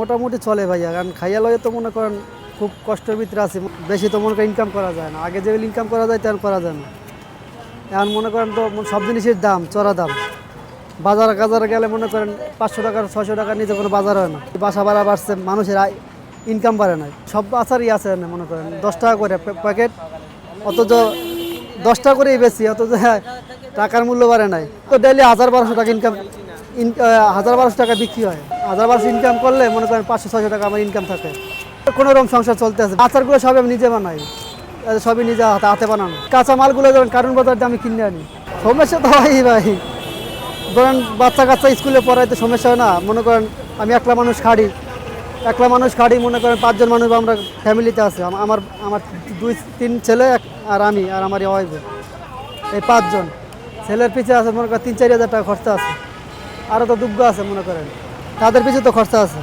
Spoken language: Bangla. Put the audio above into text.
মোটামুটি চলে ভাইয়া কারণ খাইয়া লয়ে তো মনে করেন খুব কষ্টের ভিতরে আছে। বেশি তো মনে করেন ইনকাম করা যায় না। আগে যেগুলো ইনকাম করা যায় তেমন করা যায় না। এখন মনে করেন তো সব জিনিসের দাম চড়া দাম। বাজার কাজারে গেলে মনে করেন পাঁচশো টাকার ছশো টাকার নিচে কোনো বাজার হয় না। বাসা ভাড়া বাড়ছে মানুষের আয় ইনকাম বাড়ে না। সব আচারই আছে না মনে করেন। দশ টাকা করে প্যা- প্যাকেট অথচ দশ টাকা করেই বেশি অথচ হ্যাঁ, টাকার মূল্য বাড়ে নাই। তো ডেলি হাজার বারোশো টাকা ইনকাম হাজার বারোশো টাকা বিক্রি হয়। হাজার বারোশো ইনকাম করলে মনে করেন পাঁচশো ছশো টাকা আমার ইনকাম থাকে। কোনো রকম সংসার চলতে আছে। আচারগুলো সব আমি নিজে বানাই। সবই নিজে হাতে হাতে বানানো। কাঁচা মালগুলো যেমন কারণ বাজার দিয়ে আমি কিনে আনি। সমস্যা তো হয় ভাই। ধরেন বাচ্চা কাচ্চা স্কুলে পড়াইতে সমস্যা হয় না। মনে করেন আমি একলা মানুষ খাড়ি। একলা মানুষ খাড়ি, মনে করেন পাঁচজন মানুষ আমরা ফ্যামিলিতে আছে। আমার আমার দুই, তিন ছেলে আর আমি, আর আমার এই পাঁচজন। ছেলের পিছিয়ে আছে মনে করেন তিন, চারি হাজার টাকা খরচা আছে। আরও তো দুগ্ধ আছে মনে করেন। তাদের পিছিয়ে তো খরচা আছে।